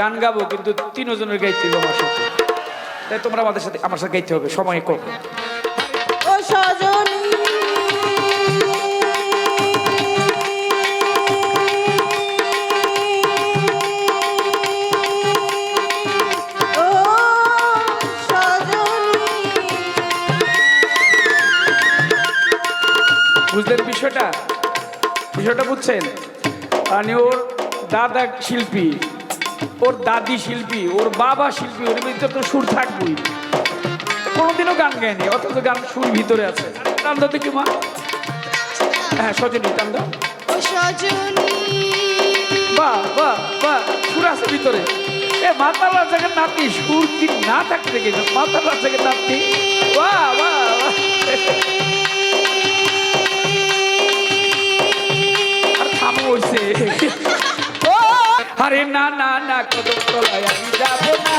গান গাবো কিন্তু তিনজনের গাইতে হবে আমার সাথে। তাই তোমরা আমাদের সাথে আমার সাথে গাইতে হবে সময় কম ও সজনী। বুঝলেন বিষয়টা? বিষয়টা বুঝছেন? মানে ওর দাদা শিল্পী। ওর দাদি শিল্পী ওর বাবা শিল্পী ওর ভিতরে তো সুর থাকবই। কোনোদিনও গান গায়নি অথচ গান সুর ভিতরে আছে। টান দাও দেখি মা। হ্যাঁ সজনী টান দাও। ও সজনী। বাহ বাহ বাহ সুর আছে ভিতরে। এ মাতালা জায়গার নাতি সুর কি না থাকতে গেছে মাতালা জায়গার নাতি। বাহ বাহ বাহ। আর থামো হইছে ও, আরে না না না কদম তলায় আমি যাব না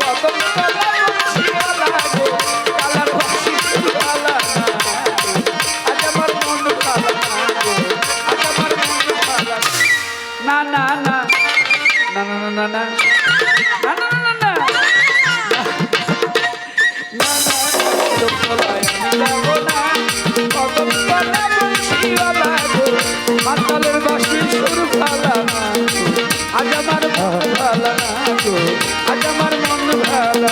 কদম তলায় বংশীওয়ালা কালার বংশীওয়ালা না। আজ আমার মন ভালো আজ আমার মন ভালো না। না না না না না না না না না না না না কদম তলায় আমি যাব না কদম তলায় বংশীওয়ালা গো, মাতালের বাঁশির সুর ভালা না আজ আমার ভালা আজ আমার মন ভালা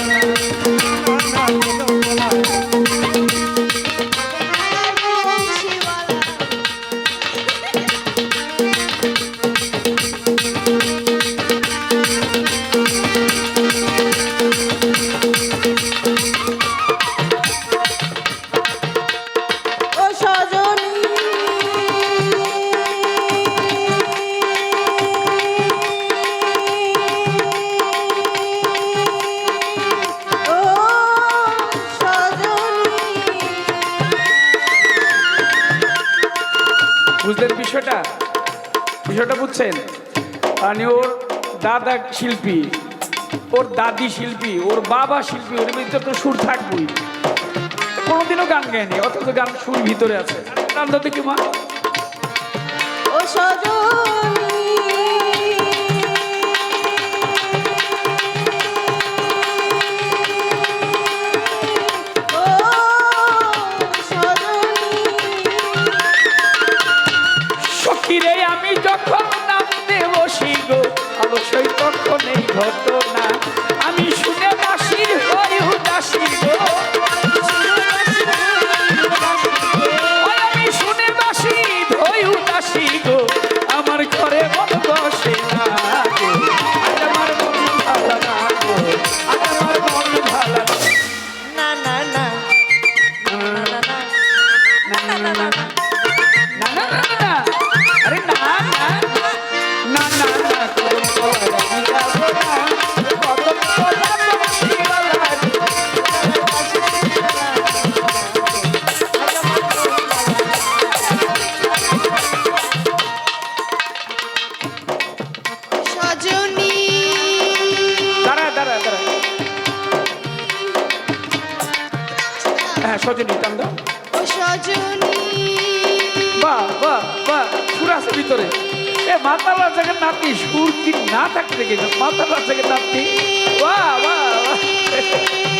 বিষয়টা বুঝছেন? মানে ওর দাদা শিল্পী, ওর দাদি শিল্পী, ওর বাবা শিল্পী, ওর ভিতরে তো সুর থাকবই। কোনোদিনও গান গায়নি, অথচ গান সুর ভিতরে আছে। গান দাও কি মা। ও সজনী বাহ বাহ বাহ সুর আছে ভিতরে। এ মাতা রাজাকে নাতি সুর কি না থাকতে গেছে মাতা রাজাকে নাতি। বাহ বাহ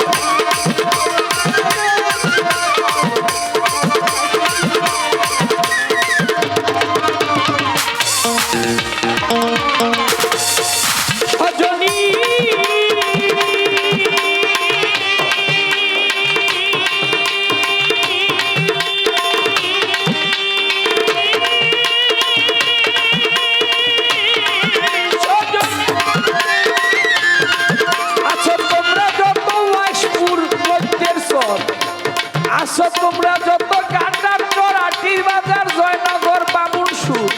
আছো তোমরা যত গান্ডার চর, আটির বাজার, জয়নগর, বামুন সুর।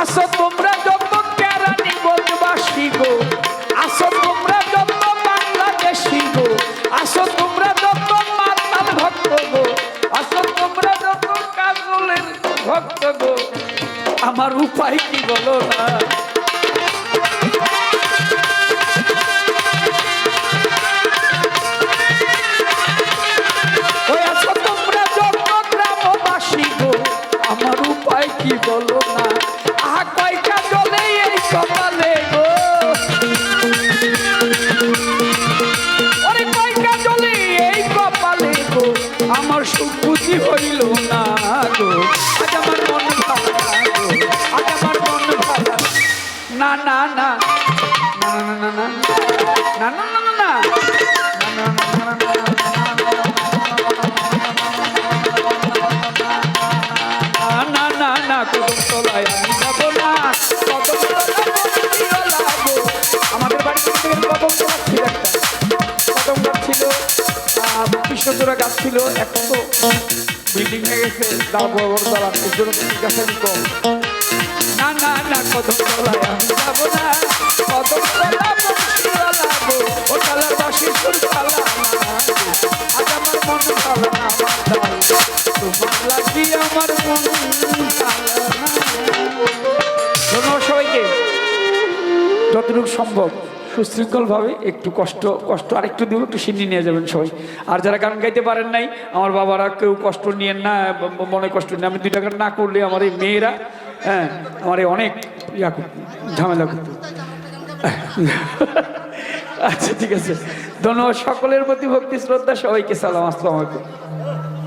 আসো তোমরা যত প্যারানি বলবাসী গো। আসো তোমরা যত বাংলাদেশি গো। আসো তোমরা যত মাতাল ভক্ত গো। আসো তোমরা যত কাজলের ভক্ত গো। আমার উপায় কি বলো না? আমার সুখ বুঝি হইল না গো আজ আমার মন ভালো আজ আমার মন ভালো না না না না না না না না না না না না না না কৃষ্ণচূড়া গাছ ছিল এখন তো বিল্ডিং হয়ে গেছে দাও বড় বড় দলা এর জন্য গাছ আমি কম। না না না আমি যাব না। আমার মন যতটুকু সম্ভব। সুশৃঙ্খলভাবে একটু কষ্ট কষ্ট আরেকটু দিব, একটু সিন্নি নিয়ে যাবেন সবাই। আর যারা গান গাইতে পারেন নাই, আমার বাবারা কেউ কষ্ট নিয়েন না মনে কষ্ট নিয়ে আমি দুইটা গান না করলে আমার এই মেয়েরা হ্যাঁ আমার এই অনেক ইয়া ঝামেলা করতো। আচ্ছা ঠিক আছে। ধন্যবাদ সকলের প্রতি ভক্তি, শ্রদ্ধা, সবাইকে সালাম, আসসালামু আলাইকুম।